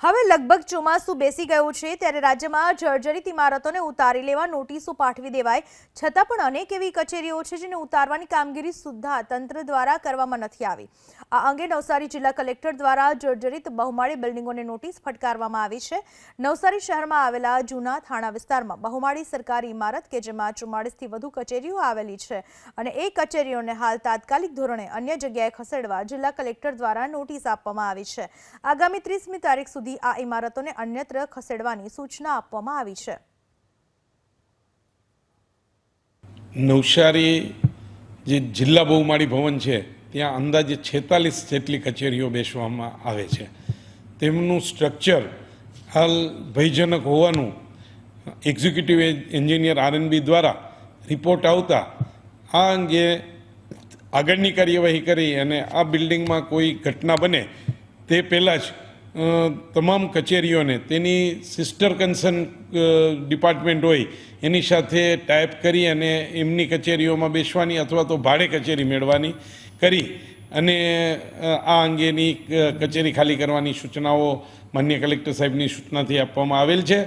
હવે લગભગ ચોમાસું બેસી ગયું છે ત્યારે રાજ્યમાં જર્જરિત ઇમારતોને ઉતારી લેવા નોટિસો પાઠવી દેવાય. છતાં પણ અનેક એવી કચેરીઓ છે જેને ઉતારવાની કામગીરી સુદ્ધા તંત્ર દ્વારા કરવામાં નથી આવી. આ અંગે નવસારી જિલ્લા કલેક્ટર દ્વારા જર્જરિત બહુમાળી બિલ્ડિંગોને નોટિસ ફટકારવામાં આવી છે. નવસારી શહેરમાં આવેલા જૂના થાણા વિસ્તારમાં બહુમાળી સરકારી ઇમારત કે જેમાં ચુમ્માળીસથી વધુ કચેરીઓ આવેલી છે અને એ કચેરીઓને હાલ તાત્કાલિક ધોરણે અન્ય જગ્યાએ ખસેડવા જિલ્લા કલેક્ટર દ્વારા નોટિસ આપવામાં આવી છે. આગામી ત્રીસમી તારીખ સુધી આ ઇમારતોને અન્યત્ર ખસેડવાની સૂચના આપવામાં આવી છે. નવસારી જે જિલ્લા બહુમાળી ભવન છે, ત્યાં અંદાજે છેતાલીસ જેટલી કચેરીઓ બેસવામાં આવે છે. તેમનું સ્ટ્રક્ચર હાલ ભયજનક હોવાનું executive engineer R N B દ્વારા રિપોર્ટ આવતા આ અંગે આગળની કાર્યવાહી કરી અને આ બિલ્ડિંગમાં કોઈ ઘટના બને તે પહેલાં જ તમામ કચેરીઓને, તેની સિસ્ટર કન્સર્ન ડિપાર્ટમેન્ટ હોય, એની સાથે ટાઈપ કરી અને એમની કચેરીઓમાં બેસવાની અથવા તો ભાડે કચેરી મેળવાની કરી અને આ અંગેની કચેરી ખાલી કરવાની સૂચનાઓ માન્ય કલેક્ટર સાહેબની સૂચનાથી આપવામાં આવેલ છે.